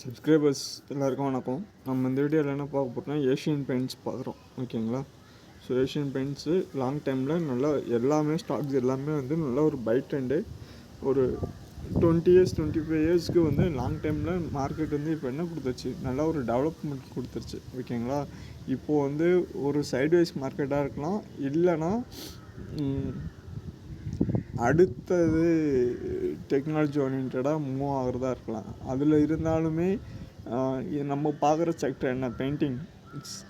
Subscribers எல்லாருக்கும் வணக்கம். நம்ம இந்த வீடியோவில் என்ன பார்க்க போகிறோம்னா ஏஷியன் பெயிண்ட்ஸ் பார்க்குறோம். ஓகேங்களா? ஸோ ஏஷியன் பெயிண்ட்ஸு லாங் டைமில் நல்லா எல்லாமே ஸ்டாக்ஸ் எல்லாமே வந்து நல்லா ஒரு பை ட்ரெண்டு ஒரு டுவெண்ட்டி இயர்ஸ் டுவெண்ட்டி ஃபைவ் இயர்ஸ்க்கு வந்து லாங் டைமில் மார்க்கெட் வந்து இப்போ என்ன கொடுத்துருச்சு? நல்லா ஒரு டெவலப்மெண்ட் கொடுத்துருச்சு. ஓகேங்களா? இப்போது வந்து ஒரு சைட்வைஸ் மார்க்கெட்டாக இருக்கலாம். இல்லைன்னா அடுத்தது டெக்னாலஜி ஓரியன்டாக மூவ் ஆகிறதா இருக்கலாம். அதில் இருந்தாலுமே நம்ம பார்க்குற செக்டர் என்ன? பெயிண்டிங்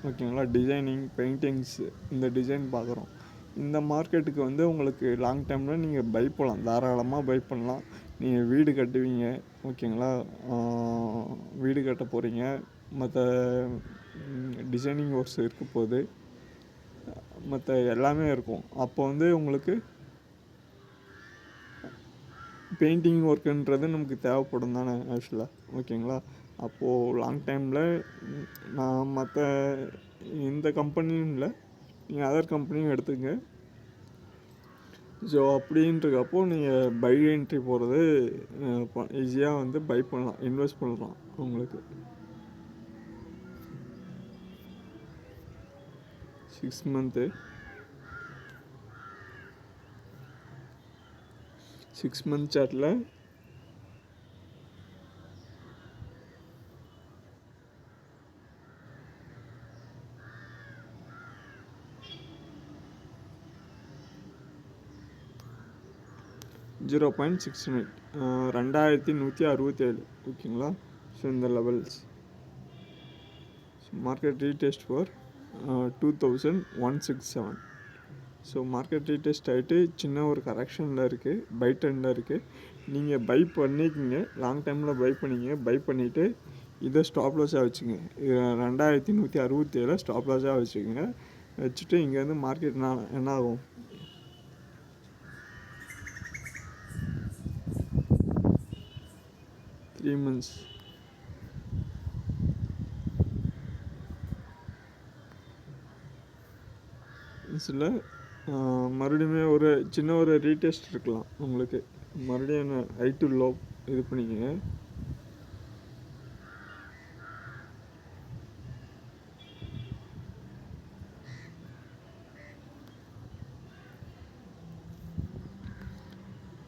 ஓகேங்களா? டிசைனிங் பெயிண்டிங்ஸ் இந்த டிசைன் பார்க்குறோம் இந்த மார்க்கெட்டுக்கு வந்து உங்களுக்கு லாங் டைமில் நீங்கள் பை பண்ணலாம். தாராளமாக பை பண்ணலாம். நீங்கள் வீடு கட்டுவீங்க. ஓகேங்களா? வீடு கட்ட போகிறீங்க மற்ற டிசைனிங் ஒர்க்ஸ் இருக்க போகுது மற்ற எல்லாமே இருக்கும். அப்போ வந்து உங்களுக்கு பெயிண்டிங் ஒர்க்குன்றது நமக்கு தேவைப்படும் தானே ஆக்சுவலாக ஓகேங்களா? அப்போது லாங் டைமில் நான் மற்ற இந்த கம்பெனியும் இல்லை நீங்கள் அதர் கம்பெனியும் எடுத்துங்க ஸோ அப்படின்றக்கப்போ நீங்கள் பை என்ட்ரி போகிறது ஈஸியாக வந்து பை பண்ணலாம் இன்வெஸ்ட் பண்ணலாம் உங்களுக்கு. சிக்ஸ் மந்த்து சிக்ஸ் மந்த் சார்ட்டில் ஜீரோ பாயிண்ட் சிக்ஸ் நைன் ரெண்டாயிரத்தி நூற்றி அறுபத்தேழு ஓகேங்களா ஸோ இந்த levels market retest for two thousand one six seven so market retest ஆகிட்டு சின்ன ஒரு கரெக்ஷனில் இருக்குது பை ட்ரெண்டில் இருக்குது நீங்கள் பை பண்ணிக்கிங்க. லாங் டைமில் பை பண்ணிங்க பை பண்ணிவிட்டு இதை ஸ்டாப் லாஸாக வச்சுங்க இது ரெண்டாயிரத்தி நூற்றி அறுபத்தி ஏழு ஸ்டாப் லாஸாக வச்சுக்கோங்க. வச்சுட்டு இங்கேருந்து மார்க்கெட் என்ன ஆகும் த்ரீ மந்த்ஸ் இல்லை மறுபடியுமே ஒரு சின்ன ஒரு ரீடெஸ்ட் இருக்கலாம் உங்களுக்கு. மறுபடியும் என்ன ஹை டு லோ இது பண்ணிக்கங்க.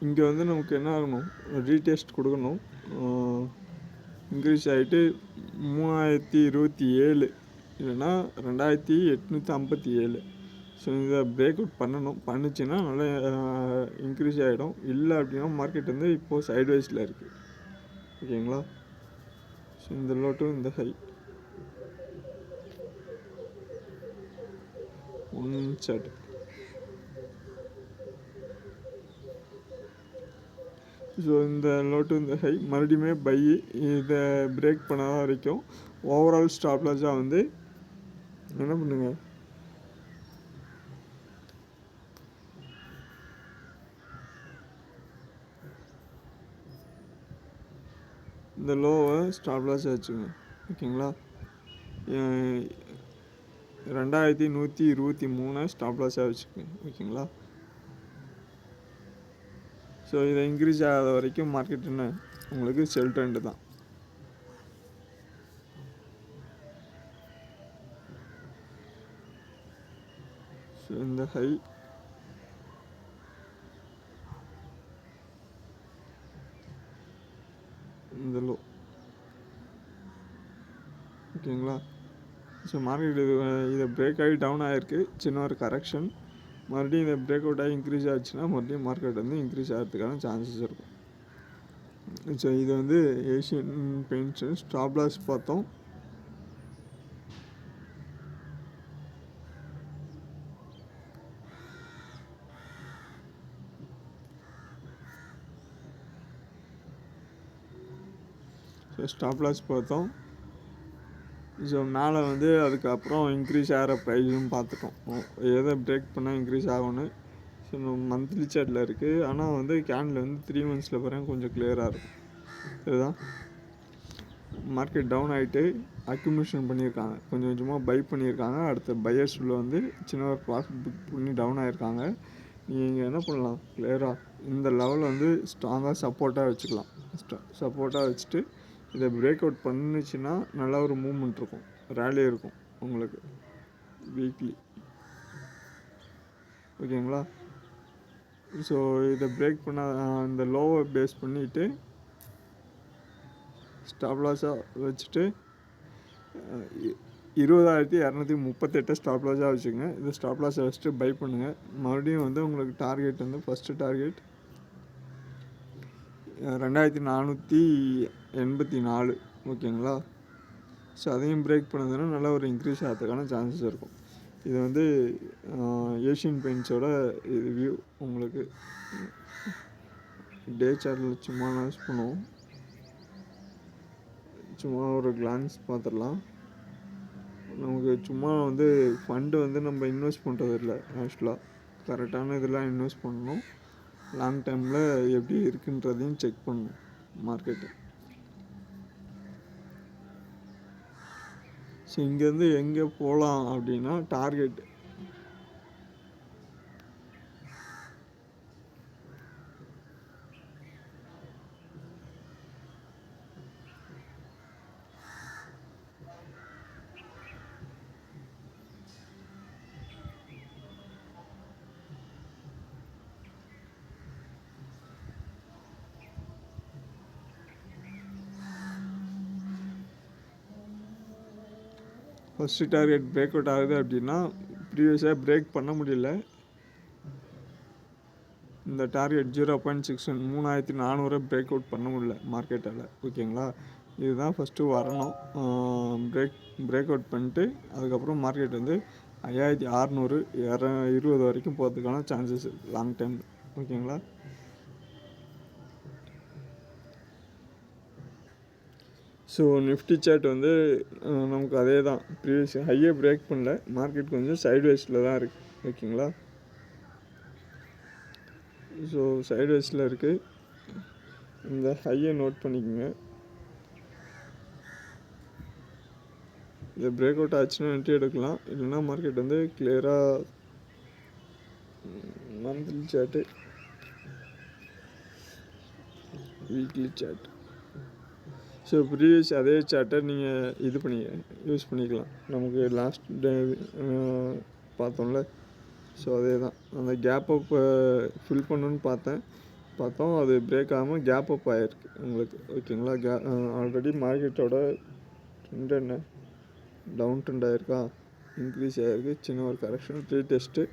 இங்கே வந்து நமக்கு என்ன ஆகணும்? ரீடெஸ்ட் கொடுக்கணும். இன்க்ரீஸ் ஆகிட்டு மூவாயிரத்தி இருபத்தி ஏழு. இல்லைன்னா ரெண்டாயிரத்தி எட்நூற்றி ஐம்பத்தி ஏழு. ஸோ இதை பிரேக் அவுட் பண்ணணும். பண்ணுச்சுன்னா நல்லா இன்க்ரீஸ் ஆகிடும் இல்லை அப்படின்னா மார்க்கெட் வந்து இப்போது சைட்வைஸில் இருக்குது ஓகேங்களா? ஸோ இந்த லோ டு இந்த ஹை ஒன் சாட் ஸோ இந்த லோ இந்த ஹை மறுபடியுமே பை இதை பிரேக் பண்ணாத வரைக்கும் ஓவரால் ஸ்டாப்லாஸாக வந்து என்ன பண்ணுங்கள் இந்த லோவை ஸ்டாப் லாஸ் வச்சுங்க ஓகேங்களா? ரெண்டாயிரத்தி நூற்றி இருபத்தி மூணு ஸ்டாப் லாஸாக வச்சுக்கோங்க. ஓகேங்களா? ஸோ இதை இன்க்ரீஸ் ஆகாத வரைக்கும் மார்க்கெட் என்ன? உங்களுக்கு செல் ட்ரெண்டு தான். ஸோ இந்த ஹை இந்த லோ ஓகேங்களா ஸோ மார்க்கெட் இது இதை பிரேக் ஆகி டவுன் ஆகிருக்கு சின்ன ஒரு கரெக்ஷன் மறுபடியும் இதை பிரேக் அவுட் ஆகி இன்க்ரீஸ் ஆச்சுன்னா மறுபடியும் மார்க்கெட் வந்து இன்க்ரீஸ் ஆகிறதுக்கான சான்சஸ் இருக்கும். ஸோ இது வந்து ஏஷியன் பெயிண்ட்ஸு ஸ்டாப் லாஸ் பார்த்தோம். ஸோ ஸ்டாப் லாஸ் பார்த்தோம். ஸோ மேலே வந்து அதுக்கப்புறம் இன்க்ரீஸ் ஆகிற ப்ரைஸும் பார்த்துட்டோம். எதை பிரேக் பண்ணால் இன்க்ரீஸ் ஆகும்னு. ஸோ மந்த்லி சார்ட்டில் இருக்குது ஆனால் வந்து கேனில் வந்து த்ரீ மந்த்ஸில் போகிறேன் கொஞ்சம் கிளியராக இருக்கும் இதுதான். மார்க்கெட் டவுன் ஆகிட்டு அக்யூமிலேஷன் பண்ணியிருக்காங்க. கொஞ்சம் கொஞ்சமாக பை பண்ணியிருக்காங்க. அடுத்த பையர்ஸ் உள்ள வந்து சின்ன ஒரு ப்ராஃபிட் புக் பண்ணி டவுன் ஆகிருக்காங்க நீங்கள் என்ன பண்ணலாம்? கிளியராக இந்த லெவலில் வந்து ஸ்ட்ராங்காக சப்போர்ட்டாக வச்சுக்கலாம். சப்போர்ட்டாக வச்சுட்டு இதை பிரேக் அவுட் பண்ணுச்சுன்னா நல்லா ஒரு மூமெண்ட் இருக்கும். ரேலி இருக்கும் உங்களுக்கு. வீக்லி ஓகேங்களா ஸோ இதை பிரேக் பண்ண இந்த லோவை பேஸ் பண்ணிவிட்டு ஸ்டாப் லாஸாக வச்சுட்டு இருபதாயிரத்தி இரநூத்தி முப்பத்தெட்டு ஸ்டாப் லாஸாக வச்சுக்கோங்க. இதை ஸ்டாப் லாஸை வச்சுட்டு பை பண்ணுங்கள் மறுபடியும் வந்து உங்களுக்கு டார்கெட் வந்து ஃபஸ்ட்டு டார்கெட் ரெண்டாயிரத்தி நானூற்றி எண்பத்தி நாலு ஓகேங்களா? ஸோ அதையும் பிரேக் பண்ணதுன்னா நல்லா ஒரு இன்க்ரீஸ் ஆகிறதுக்கான சான்சஸ் இருக்கும். இது வந்து ஏஷியன் பெயிண்ட்ஸோட இது வியூ உங்களுக்கு டே சார்ட்டில் சும்மா யூஸ் பண்ணுவோம். சும்மா ஒரு கிளான்ஸ் பார்த்துடலாம். நமக்கு சும்மா வந்து ஃபண்டு வந்து நம்ம இன்வெஸ்ட் பண்ணுறது இல்லை ஆக்சுவலாக கரெக்டான இதெல்லாம் இன்வெஸ்ட் பண்ணணும். லாங் டைமில் எப்படி இருக்குன்றதையும் செக் பண்ணும் மார்க்கெட்டு ஸோ இங்கேருந்து எங்கே போகலாம் அப்படின்னா target first target break out ஆகுது அப்படின்னா ப்ரீவியஸாக பிரேக் பண்ண முடியல. இந்த target zero point six one மூணாயிரத்தி நானூறு பிரேக் அவுட் பண்ண முடியல மார்க்கெட்டால் ஓகேங்களா இதுதான் ஃபஸ்ட்டு வரணும். பிரேக் பிரேக் அவுட் பண்ணிட்டு அதுக்கப்புறம் மார்க்கெட் வந்து ஐயாயிரத்தி அறநூறு இர இருபது வரைக்கும் போகிறதுக்கான சான்சஸ் லாங் டைம் ஓகேங்களா ஸோ நிஃப்டி சார்ட் வந்து நமக்கு அதே தான் ப்ரீவியஸ் ஹையை பிரேக் பண்ணல. மார்க்கெட் கொஞ்சம் சைட்வேஸில் தான் இருக்குது ஓகேங்களா? ஸோ சைட்வேஸில் இருக்குது இந்த ஹையை நோட் பண்ணிக்கோங்க. இது பிரேக் அவுட் ஆச்சுன்னா என்ட்ரி எடுக்கலாம். இல்லைன்னா மார்க்கெட் வந்து கிளியராக monthly chart weekly chart so previous அதே சார்ட்டை நீங்கள் இது பண்ணி யூஸ் பண்ணிக்கலாம். நமக்கு லாஸ்ட் டே பார்த்தோம்ல. ஸோ அதே தான் அந்த கேப் அப் ஃபில் பண்ணணுன்னு பார்த்தேன். பார்த்தோம் அது பிரேக் ஆகாமல் கேப் அப் ஆகிருக்கு உங்களுக்கு. ஓகேங்களா கே ஆல்ரெடி மார்க்கெட்டோட ட்ரெண்ட் என்ன? டவுன் ட்ரெண்ட் ஆகிருக்கா இன்க்ரீஸ் ஆகிருக்கு சின்ன ஒரு கரெக்ஷன் த்ரீ டெஸ்ட்டு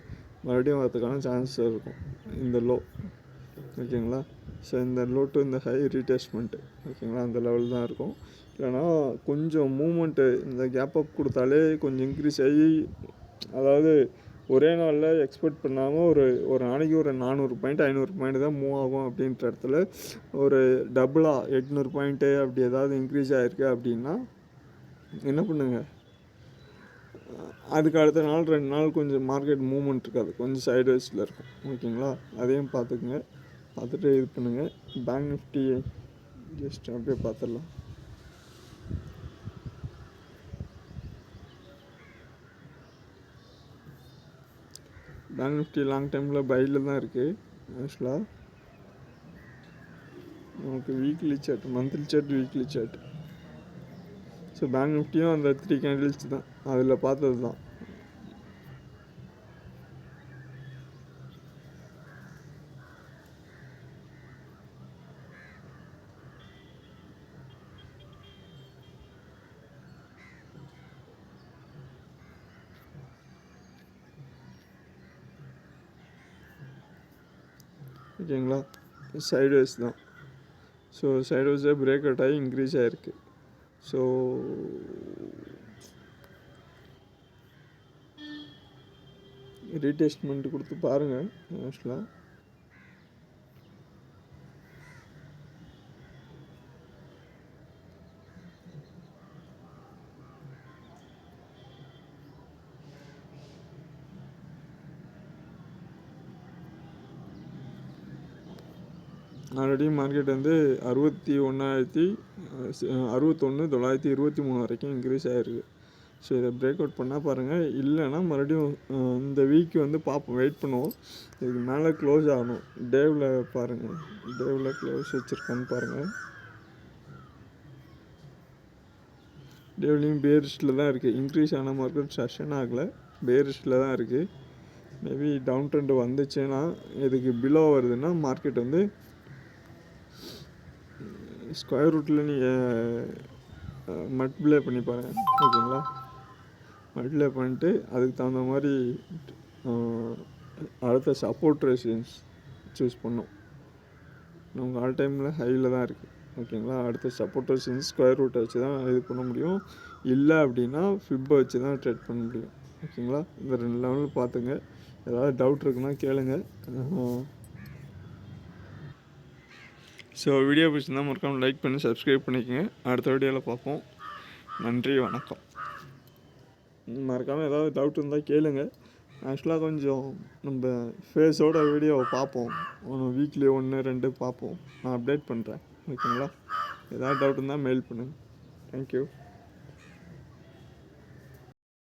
மறுபடியும் வரதுக்கான சான்சஸ் இருக்கும். இந்த லோ ஓகேங்களா ஸோ இந்த லோ டு இந்த ஹை ரீடெஸ்ட்மெண்ட்டு ஓகேங்களா அந்த லெவல் தான் இருக்கும். இல்லைனா கொஞ்சம் மூமெண்ட்டு இந்த கேப் அப் கொடுத்தாலே கொஞ்சம் இன்க்ரீஸ் ஆகி அதாவது ஒரே நாளில் எக்ஸ்பெக்ட் பண்ணாமல் ஒரு ஒரு நாளைக்கு ஒரு நானூறு பாயிண்ட் ஐநூறு பாயிண்ட் தான் மூவ் ஆகும் அப்படின்ற இடத்துல ஒரு டபுளாக எட்நூறு பாயிண்ட்டு அப்படி ஏதாவது இன்க்ரீஸ் ஆகிருக்கு அப்படின்னா என்ன பண்ணுங்கள் அதுக்கு அடுத்த நாள் ரெண்டு நாள் கொஞ்சம் மார்க்கெட் மூவ்மெண்ட் இருக்காது. கொஞ்சம் சைட்வேஸில் இருக்கும். ஓகேங்களா அதையும் பார்த்துக்குங்க. பார்த்துட்டு இது பண்ணுங்கள் பேங்க் நிஃப்டி ஜஸ்ட் அப்படியே பார்த்துடலாம். பேங்க் நிஃப்டி லாங் டைமில் பையில் தான் இருக்குது ஆக்சுவலாக நமக்கு weekly chart monthly chart weekly chart so bank நிஃப்டியும் அந்த த்ரீ கேண்டில்ஸ் தான். அதில் பார்த்தது தான் ஓகேங்களா சைட்வேஸ் தான். ஸோ சைட்வேஸே பிரேக் அவுட் ஆகி இன்க்ரீஸ் ஆகிருக்கு ஸோ ரீடெஸ்ட்மெண்ட் கொடுத்து பாருங்கள் ஆக்சுவலாக ஆல்ரெடி மார்க்கெட் வந்து அறுபத்தி ஒன்றாயிரத்தி அறுபத்தொன்று தொள்ளாயிரத்தி இருபத்தி மூணு வரைக்கும் இன்க்ரீஸ் ஆகிருக்கு ஸோ இதை பிரேக் அவுட் பண்ணால் பாருங்கள் இல்லைன்னா மறுபடியும் இந்த வீக் வந்து பார்ப்போம். வெயிட் பண்ணுவோம். இதுக்கு மேலே க்ளோஸ் ஆகணும். டேவில் பாருங்கள் டேவில் க்ளோஸ் வச்சுருக்கான்னு பாருங்கள் டேவ்லேயும் பேரிஸ்டில் தான் இருக்குது இன்க்ரீஸ் ஆன மார்க்கெட் செஷன் ஆகலை. பேரிஸ்டில் தான் இருக்குது மேபி டவுன் ட்ரெண்ட் வந்துச்சுன்னா இதுக்கு பிலோ வருதுன்னா மார்க்கெட் வந்து ஸ்கொயர் ரூட்டில் நீங்கள் மட் ப்ளே பண்ணி பாருங்கள் ஓகேங்களா? மட் ப்ளே பண்ணிட்டு அதுக்கு தகுந்த மாதிரி அடுத்த சப்போர்ட் ரெசிடென்ஸ் சூஸ் பண்ணும். நமக்கு ஆல் டைமில் ஹையில் தான் இருக்குது ஓகேங்களா? அடுத்த சப்போர்ட் ரெசிடென்ஸ் ஸ்கொயர் ரூட்டை வச்சு தான் இது பண்ண முடியும். இல்லை அப்படின்னா ஃபிப்பை வச்சு தான் ட்ரேட் பண்ண முடியும். ஓகேங்களா? இந்த ரெண்டு லெவலில் பார்த்துங்க ஏதாவது டவுட் இருக்குன்னா கேளுங்கள் ஸோ வீடியோ பிடிச்சிருந்தா மறக்காமல் லைக் பண்ணி சப்ஸ்கிரைப் பண்ணிக்கோங்க. அடுத்த வீடியோவில் பார்ப்போம். நன்றி வணக்கம். மறக்காமல் ஏதாவது டவுட் இருந்தால் கேளுங்க. ஆக்சுவலாக கொஞ்சம் நம்ம ஃபேஸோட வீடியோவை பார்ப்போம். ஒன்று வீக்லி ஒன்று ரெண்டு பார்ப்போம். நான் அப்டேட் பண்ணுறேன் ஓகேங்களா ஏதாவது டவுட் இருந்தால் மெயில் பண்ணுங்கள் தேங்க்யூ